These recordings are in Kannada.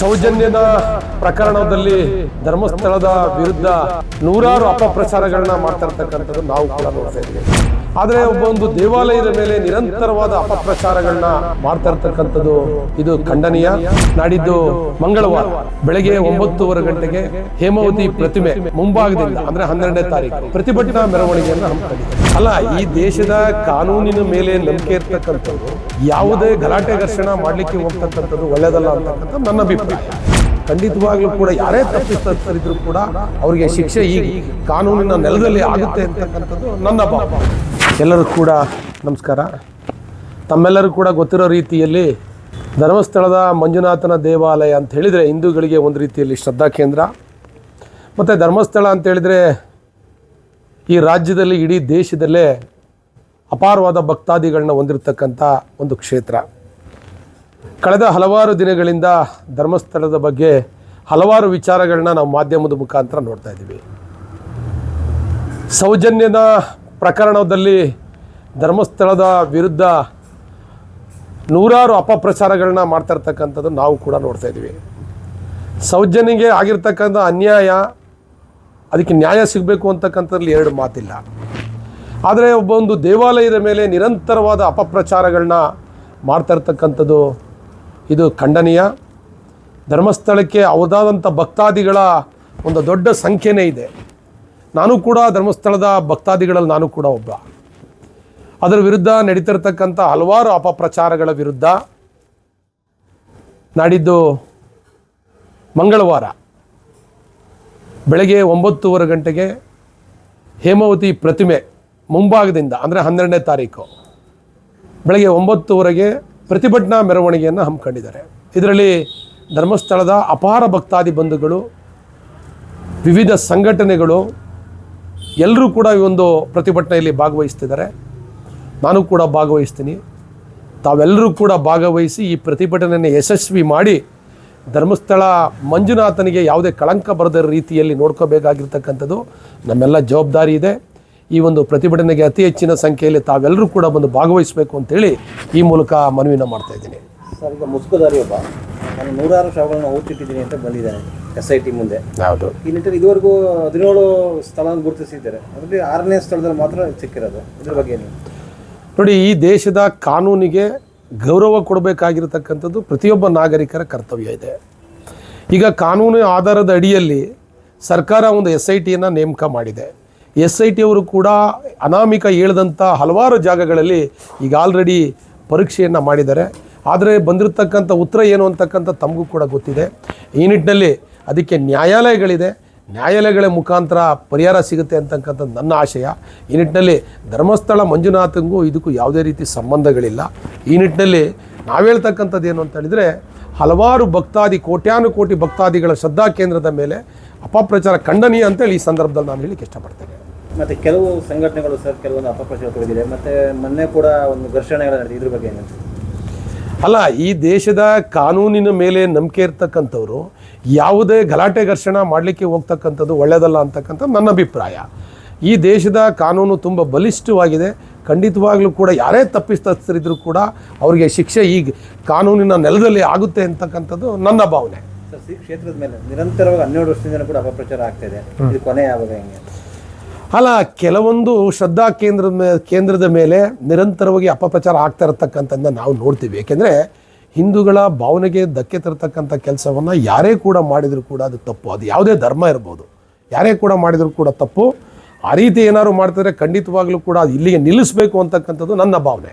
ಸೌಜನ್ಯದ ಪ್ರಕರಣದಲ್ಲಿ ಧರ್ಮಸ್ಥಳದ ವಿರುದ್ಧ ನೂರಾರು ಅಪಪ್ರಚಾರಗಳನ್ನ ಮಾಡ್ತಿರ್ತಕ್ಕಂಥದ್ದು ನಾವು ಕೂಡ ನೋಡ್ತಾ ಇದ್ದೀವಿ. ಆದ್ರೆ ಒಬ್ಬ ಒಂದು ದೇವಾಲಯದ ಮೇಲೆ ನಿರಂತರವಾದ ಅಪಪ್ರಚಾರಗಳನ್ನ ಮಾಡ್ತಾ ಇರ್ತಕ್ಕಂಥದ್ದು ಇದು ಖಂಡನೀಯ. ನಾಡಿದ್ದು ಮಂಗಳವಾರ, ಬೆಳಗ್ಗೆ ಒಂಬತ್ತೂವರೆ ಗಂಟೆಗೆ ಹೇಮಾವತಿ ಪ್ರತಿಮೆ ಮುಂಭಾಗದಿಂದ, ಅಂದ್ರೆ ಹನ್ನೆರಡನೇ ತಾರೀಕು, ಪ್ರತಿಭಟನಾ ಮೆರವಣಿಗೆಯನ್ನು ಅಲ್ಲ, ಈ ದೇಶದ ಕಾನೂನಿನ ಮೇಲೆ ನಂಬಿಕೆ ಇರ್ತಕ್ಕಂಥದ್ದು, ಯಾವುದೇ ಗಲಾಟೆ ಘರ್ಷಣ ಮಾಡ್ಲಿಕ್ಕೆ ಹೋಗ್ತಕ್ಕಂಥದ್ದು ಒಳ್ಳೇದಲ್ಲ ಅಂತಕ್ಕಂಥ ನನ್ನ ಅಭಿಪ್ರಾಯ. ಖಂಡಿತವಾಗ್ಲೂ ಕೂಡ ಯಾರೇ ತಪ್ಪಿಸ್ತರಿದ್ರು ಕೂಡ ಅವರಿಗೆ ಶಿಕ್ಷೆ ಈ ಕಾನೂನಿನ ನೆಲದಲ್ಲಿ ಆಗುತ್ತೆ ಅಂತಕ್ಕಂಥದ್ದು ನನ್ನ ಭಾವ ಎಲ್ಲರೂ ಕೂಡ ನಮಸ್ಕಾರ. ತಮ್ಮೆಲ್ಲರೂ ಕೂಡ ಗೊತ್ತಿರೋ ರೀತಿಯಲ್ಲಿ ಧರ್ಮಸ್ಥಳದ ಮಂಜುನಾಥನ ದೇವಾಲಯ ಅಂತ ಹೇಳಿದರೆ ಹಿಂದೂಗಳಿಗೆ ಒಂದು ರೀತಿಯಲ್ಲಿ ಶ್ರದ್ಧಾ ಕೇಂದ್ರ. ಮತ್ತು ಧರ್ಮಸ್ಥಳ ಅಂತ ಹೇಳಿದರೆ ಈ ರಾಜ್ಯದಲ್ಲಿ ಇಡೀ ದೇಶದಲ್ಲೇ ಅಪಾರವಾದ ಭಕ್ತಾದಿಗಳನ್ನ ಹೊಂದಿರತಕ್ಕಂಥ ಒಂದು ಕ್ಷೇತ್ರ. ಕಳೆದ ಹಲವಾರು ದಿನಗಳಿಂದ ಧರ್ಮಸ್ಥಳದ ಬಗ್ಗೆ ಹಲವಾರು ವಿಚಾರಗಳನ್ನ ನಾವು ಮಾಧ್ಯಮದ ಮುಖಾಂತರ ನೋಡ್ತಾ ಇದ್ದೀವಿ. ಸೌಜನ್ಯದ ಪ್ರಕರಣದಲ್ಲಿ ಧರ್ಮಸ್ಥಳದ ವಿರುದ್ಧ ನೂರಾರು ಅಪಪ್ರಚಾರಗಳನ್ನ ಮಾಡ್ತಾ ಇರ್ತಕ್ಕಂಥದ್ದು ನಾವು ಕೂಡ ನೋಡ್ತಾ ಇದ್ದೀವಿ. ಸೌಜನ್ಯಗೆ ಆಗಿರ್ತಕ್ಕಂಥ ಅನ್ಯಾಯ, ಅದಕ್ಕೆ ನ್ಯಾಯ ಸಿಗಬೇಕು ಅಂತಕ್ಕಂಥದ್ರಲ್ಲಿ ಎರಡು ಮಾತಿಲ್ಲ. ಆದರೆ ಒಬ್ಬ ಒಂದು ದೇವಾಲಯದ ಮೇಲೆ ನಿರಂತರವಾದ ಅಪಪ್ರಚಾರಗಳನ್ನ ಮಾಡ್ತಾ ಇರ್ತಕ್ಕಂಥದ್ದು ಇದು ಖಂಡನೀಯ. ಧರ್ಮಸ್ಥಳಕ್ಕೆ ಅವದಾದಂಥ ಭಕ್ತಾದಿಗಳ ಒಂದು ದೊಡ್ಡ ಸಂಖ್ಯೆನೇ ಇದೆ. ನಾನು ಕೂಡ ಧರ್ಮಸ್ಥಳದ ಭಕ್ತಾದಿಗಳಲ್ಲಿ ನಾನು ಕೂಡ ಒಬ್ಬ. ಅದರ ವಿರುದ್ಧ ನಡೀತಿರ್ತಕ್ಕಂಥ ಹಲವಾರು ಅಪಪ್ರಚಾರಗಳ ವಿರುದ್ಧ ನಾಡಿದ್ದು ಮಂಗಳವಾರ ಬೆಳಗ್ಗೆ ಒಂಬತ್ತೂವರೆ ಗಂಟೆಗೆ ಹೇಮಾವತಿ ಪ್ರತಿಮೆ ಮುಂಭಾಗದಿಂದ, ಅಂದರೆ ಹನ್ನೆರಡನೇ ತಾರೀಕು ಬೆಳಗ್ಗೆ ಒಂಬತ್ತುವರೆಗೆ ಪ್ರತಿಭಟನಾ ಮೆರವಣಿಗೆಯನ್ನು ಹಮ್ಮಿಕೊಂಡಿದ್ದಾರೆ. ಇದರಲ್ಲಿ ಧರ್ಮಸ್ಥಳದ ಅಪಾರ ಭಕ್ತಾದಿ ಬಂಧುಗಳು ವಿವಿಧ ಸಂಘಟನೆಗಳು ಎಲ್ಲರೂ ಕೂಡ ಈ ಒಂದು ಪ್ರತಿಭಟನೆಯಲ್ಲಿ ಭಾಗವಹಿಸ್ತಿದ್ದಾರೆ. ನಾನು ಕೂಡ ಭಾಗವಹಿಸ್ತೀನಿ. ತಾವೆಲ್ಲರೂ ಕೂಡ ಭಾಗವಹಿಸಿ ಈ ಪ್ರತಿಭಟನೆಯನ್ನು ಯಶಸ್ವಿ ಮಾಡಿ ಧರ್ಮಸ್ಥಳ ಮಂಜುನಾಥನಿಗೆ ಯಾವುದೇ ಕಳಂಕ ಬರದ ರೀತಿಯಲ್ಲಿ ನೋಡ್ಕೋಬೇಕಾಗಿರ್ತಕ್ಕಂಥದ್ದು ನಮ್ಮೆಲ್ಲ ಜವಾಬ್ದಾರಿ ಇದೆ. ಈ ಒಂದು ಪ್ರತಿಭಟನೆಗೆ ಅತಿ ಹೆಚ್ಚಿನ ಸಂಖ್ಯೆಯಲ್ಲಿ ತಾವೆಲ್ಲರೂ ಕೂಡ ಬಂದು ಭಾಗವಹಿಸಬೇಕು ಅಂತೇಳಿ ಈ ಮೂಲಕ ಮನವಿನ ಮಾಡ್ತಾ ಇದ್ದೀನಿ. ಸರ್ ಈಗ ಮುಸ್ಕುದಾರಿ ಒಬ್ಬ. ನಾನು ನೂರಾರು ಶವಗಳನ್ನ ಓದ್ತಿಟ್ಟಿದ್ದೀನಿ ಅಂತ ಬಂದಿದ್ದಾರೆ ಎಸ್ ಐ ಟಿ ಮುಂದೆ. ಹೌದು. ಈ ನಿಟ್ಟಿನಲ್ಲಿ ಇದುವರೆಗೂ ಹದಿನೇಳು ಸ್ಥಳ ಗುರುತಿಸಿದ್ದಾರೆ. ಅದರಲ್ಲಿ ಆರನೇ ಸ್ಥಳದಲ್ಲಿ ಮಾತ್ರ ಸಿಕ್ಕಿರೋದು. ಇದ್ರ ಬಗ್ಗೆ ನೋಡಿ ಈ ದೇಶದ ಕಾನೂನಿಗೆ ಗೌರವ ಕೊಡಬೇಕಾಗಿರತಕ್ಕಂಥದ್ದು ಪ್ರತಿಯೊಬ್ಬ ನಾಗರಿಕರ ಕರ್ತವ್ಯ ಇದೆ. ಈಗ ಕಾನೂನು ಆಧಾರದ ಅಡಿಯಲ್ಲಿ ಸರ್ಕಾರ ಒಂದು ಎಸ್ ಐ ಟಿಯನ್ನು ನೇಮಕ ಮಾಡಿದೆ. ಎಸ್ ಐ ಟಿ ಅವರು ಕೂಡ ಅನಾಮಿಕ ಹೇಳ್ದಂಥ ಹಲವಾರು ಜಾಗಗಳಲ್ಲಿ ಈಗ ಆಲ್ರೆಡಿ ಪರೀಕ್ಷೆಯನ್ನು ಮಾಡಿದ್ದಾರೆ. ಆದರೆ ಬಂದಿರತಕ್ಕಂಥ ಉತ್ತರ ಏನು ಅಂತಕ್ಕಂಥ ತಮಗೂ ಕೂಡ ಗೊತ್ತಿದೆ. ಈ ನಿಟ್ಟಿನಲ್ಲಿ ಅದಕ್ಕೆ ನ್ಯಾಯಾಲಯಗಳಿದೆ. ನ್ಯಾಯಾಲಯಗಳ ಮುಖಾಂತರ ಪರಿಹಾರ ಸಿಗುತ್ತೆ ಅಂತಕ್ಕಂಥದ್ದು ನನ್ನ ಆಶಯ. ಈ ನಿಟ್ಟಿನಲ್ಲಿ ಧರ್ಮಸ್ಥಳ ಮಂಜುನಾಥಂಗೂ ಇದಕ್ಕೂ ಯಾವುದೇ ರೀತಿ ಸಂಬಂಧಗಳಿಲ್ಲ. ಈ ನಿಟ್ಟಿನಲ್ಲಿ ನಾವು ಹೇಳ್ತಕ್ಕಂಥದ್ದು ಏನು ಅಂತ ಹೇಳಿದರೆ, ಹಲವಾರು ಭಕ್ತಾದಿ ಕೋಟ್ಯಾನು ಕೋಟಿ ಭಕ್ತಾದಿಗಳ ಶ್ರದ್ಧಾ ಕೇಂದ್ರದ ಮೇಲೆ ಅಪಪ್ರಚಾರ ಖಂಡನೀಯ ಅಂತೇಳಿ ಈ ಸಂದರ್ಭದಲ್ಲಿ ನಾನು ಹೇಳಿಕ್ಕೆ ಇಷ್ಟಪಡ್ತೇನೆ. ಮತ್ತೆ ಕೆಲವು ಸಂಘಟನೆಗಳು ಸರ್ ಕೆಲವೊಂದು ಅಪಪ್ರಚಾರ ತೊಡಗಿದೆ ಮತ್ತೆ ಮೊನ್ನೆ ಕೂಡ ಒಂದು ಘರ್ಷಣೆಗಳು ನಡೆದಿದೆ ಇದ್ರ ಬಗ್ಗೆ ಏನಂತ ಅಲ್ಲ ಈ ದೇಶದ ಕಾನೂನಿನ ಮೇಲೆ ನಂಬಿಕೆ ಇರ್ತಕ್ಕಂಥವ್ರು ಯಾವುದೇ ಗಲಾಟೆ ಘರ್ಷಣೆ ಮಾಡಲಿಕ್ಕೆ ಹೋಗ್ತಕ್ಕಂಥದ್ದು ಒಳ್ಳೆಯದಲ್ಲ ಅಂತಕ್ಕಂಥ ನನ್ನ ಅಭಿಪ್ರಾಯ. ಈ ದೇಶದ ಕಾನೂನು ತುಂಬ ಬಲಿಷ್ಠವಾಗಿದೆ. ಖಂಡಿತವಾಗ್ಲೂ ಕೂಡ ಯಾರೇ ತಪ್ಪಿಸ್ತರಿದ್ರು ಕೂಡ ಅವರಿಗೆ ಶಿಕ್ಷೆ ಈಗ ಕಾನೂನಿನ ನೆಲದಲ್ಲಿ ಆಗುತ್ತೆ ಅಂತಕ್ಕಂಥದ್ದು ನನ್ನ ಭಾವನೆ. ಸರ್ ಕ್ಷೇತ್ರದ ಮೇಲೆ ನಿರಂತರವಾಗಿ ಹನ್ನೆರಡು ವರ್ಷದಿಂದ ಕೂಡ ಅಪಪ್ರಚಾರ ಆಗ್ತಾ ಇದೆ. ಇದು ಕೊನೆ ಯಾವಾಗ ಹೆಂಗೆ? ಅಲ್ಲ, ಕೆಲವೊಂದು ಶ್ರದ್ಧಾ ಕೇಂದ್ರದ ಮೇ, ಕೇಂದ್ರದ ಮೇಲೆ ನಿರಂತರವಾಗಿ ಅಪಪ್ರಚಾರ ಆಗ್ತಾ ಇರತಕ್ಕಂಥದ್ದನ್ನ ನಾವು ನೋಡ್ತೀವಿ. ಏಕೆಂದರೆ ಹಿಂದೂಗಳ ಭಾವನೆಗೆ ಧಕ್ಕೆ ತರತಕ್ಕಂಥ ಕೆಲಸವನ್ನು ಯಾರೇ ಕೂಡ ಮಾಡಿದರೂ ಕೂಡ ಅದು ತಪ್ಪು. ಅದು ಯಾವುದೇ ಧರ್ಮ ಇರ್ಬೋದು. ಯಾರೇ ಕೂಡ ಮಾಡಿದರೂ ಕೂಡ ತಪ್ಪು. ಆ ರೀತಿ ಏನಾದ್ರು ಮಾಡ್ತಿದ್ರೆ ಖಂಡಿತವಾಗ್ಲೂ ಕೂಡ ಇಲ್ಲಿಗೆ ನಿಲ್ಲಿಸಬೇಕು ಅಂತಕ್ಕಂಥದ್ದು ನನ್ನ ಭಾವನೆ.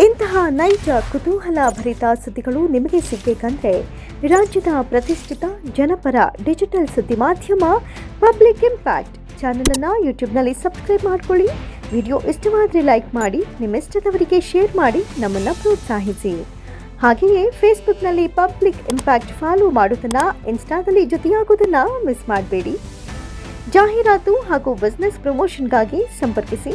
ಇಂತಹ ನೈಜ ಕುತೂಹಲ ಭರಿತ ಸುದ್ದಿಗಳು ನಿಮಗೆ ಸಿಗಬೇಕಂದ್ರೆ ರಾಜ್ಯದ ಪ್ರತಿಷ್ಠಿತ ಜನಪರ ಡಿಜಿಟಲ್ ಸುದ್ದಿ ಮಾಧ್ಯಮ ಪಬ್ಲಿಕ್ ಇಂಪ್ಯಾಕ್ಟ್ ಚಾನಲನ್ನು ಯೂಟ್ಯೂಬ್ನಲ್ಲಿ ಸಬ್ಸ್ಕ್ರೈಬ್ ಮಾಡ್ಕೊಳ್ಳಿ. ವಿಡಿಯೋ ಇಷ್ಟವಾದರೆ ಲೈಕ್ ಮಾಡಿ, ನಿಮ್ಮಿಷ್ಟದವರಿಗೆ ಶೇರ್ ಮಾಡಿ, ನಮ್ಮನ್ನು ಪ್ರೋತ್ಸಾಹಿಸಿ. ಹಾಗೆಯೇ ಫೇಸ್ಬುಕ್ನಲ್ಲಿ ಪಬ್ಲಿಕ್ ಇಂಪ್ಯಾಕ್ಟ್ ಫಾಲೋ ಮಾಡೋದನ್ನು, ಇನ್ಸ್ಟಾದಲ್ಲಿ ಜೊತೆಯಾಗೋದನ್ನು ಮಿಸ್ ಮಾಡಬೇಡಿ. ಜಾಹೀರಾತು ಹಾಗೂ ಬಿಸ್ನೆಸ್ ಪ್ರಮೋಷನ್ಗಾಗಿ ಸಂಪರ್ಕಿಸಿ.